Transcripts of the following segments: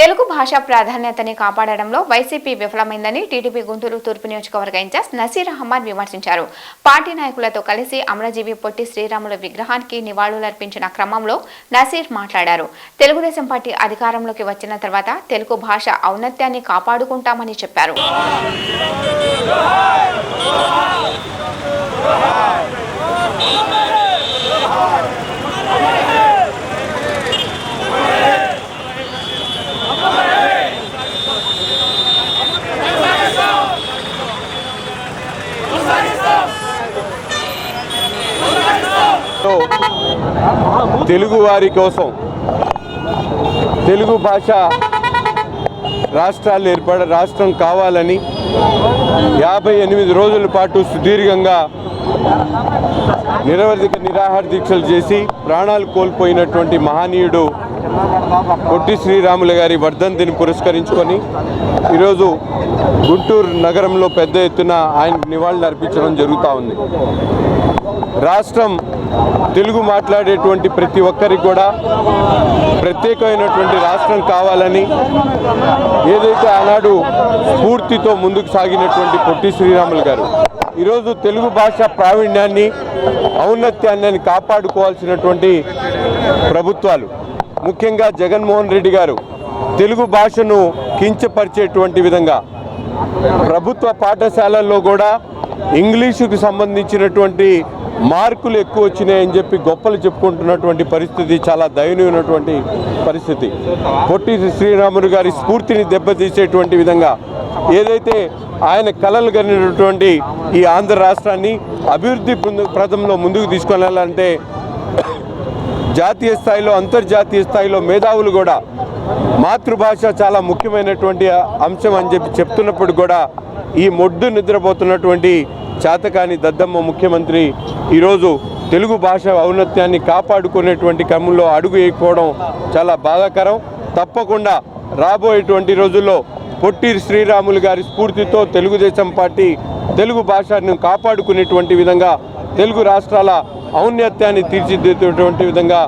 తెలుగు భాష ప్రాధాన్యతని కాపాడడంలో వైసీపీ విఫలమైందని టీడీపీ గుంటూరు తూర్పు నియోజకవర్గ ఇన్ఛార్జ్ నసీర్ అహ్మద్ విమర్శించారు. పార్టీ నాయకులతో కలిసి అమరజీవి పొట్టి శ్రీరాములు విగ్రహానికి నివాళులర్పించిన క్రమంలో నసీర్ మాట్లాడారు. తెలుగుదేశం పార్టీ అధికారంలోకి వచ్చిన తర్వాత తెలుగు భాష ఔన్నత్యాన్ని కాపాడుకుంటామని చెప్పారు. తో తెలుగు వారి కోసం తెలుగు భాష రాష్ట్రాలు ఏర్పడ రాష్ట్రం కావాలని యాభై ఎనిమిది రోజుల పాటు సుదీర్ఘంగా నిరవధిక నిరాహార దీక్షలు చేసి ప్రాణాలు కోల్పోయినటువంటి మహనీయుడు పొట్టి శ్రీరాములు గారి వర్ధంతిని పురస్కరించుకొని ఈరోజు గుంటూరు నగరంలో పెద్ద ఎత్తున ఆయన నివాళులు అర్పించడం జరుగుతూ ఉంది. రాష్ట్రం తెలుగు మాట్లాడేటువంటి ప్రతి ఒక్కరికి కూడా ప్రత్యేకమైనటువంటి రాష్ట్రం కావాలని ఏదైతే ఆనాడు స్ఫూర్తితో ముందుకు సాగినటువంటి పొట్టి శ్రీరాములు గారు ఈరోజు తెలుగు భాష ప్రావీణ్యాన్ని ఔన్నత్యాన్ని కాపాడుకోవాల్సినటువంటి ప్రభుత్వాలు. ముఖ్యంగా జగన్మోహన్ రెడ్డి గారు తెలుగు భాషను కించపరిచేటువంటి విధంగా ప్రభుత్వ పాఠశాలల్లో కూడా ఇంగ్లీషుకు సంబంధించినటువంటి మార్కులు ఎక్కువ వచ్చినాయని చెప్పి గొప్పలు చెప్పుకుంటున్నటువంటి పరిస్థితి చాలా దయనీయమైనటువంటి పరిస్థితి. పొట్టి శ్రీరాములు గారి స్ఫూర్తిని దెబ్బతీసేటువంటి విధంగా ఏదైతే ఆయన కలలు కనినటువంటి ఈ ఆంధ్ర రాష్ట్రాన్ని అభివృద్ధి బృంద- ప్రదంలో ముందుకు తీసుకెళ్ళాలంటే జాతీయ స్థాయిలో అంతర్జాతీయ స్థాయిలో మేధావులు కూడా మాతృభాష చాలా ముఖ్యమైనటువంటి అంశం అని చెప్పి చెప్తున్నప్పుడు కూడా ఈ మొడ్డు నిద్రపోతున్నటువంటి చాతకాని దద్దమ్మ ముఖ్యమంత్రి ఈరోజు తెలుగు భాష ఔన్నత్యాన్ని కాపాడుకునేటువంటి క్రమంలో అడుగు వేయకపోవడం చాలా బాధాకరం. తప్పకుండా రాబోయేటువంటి రోజుల్లో పొట్టి శ్రీరాములు గారి స్ఫూర్తితో తెలుగుదేశం పార్టీ తెలుగు భాషను కాపాడుకునేటువంటి విధంగా తెలుగు రాష్ట్రాల ఔన్నత్యాన్ని తీర్చిదిద్దేటువంటి విధంగా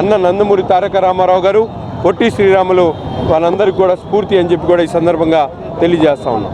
అన్న నందమూరి తారక రామారావు గారు పొట్టి శ్రీరాములు వాళ్ళందరికీ కూడా స్ఫూర్తి అని చెప్పి కూడా ఈ సందర్భంగా తెలియజేస్తా ఉన్నాం.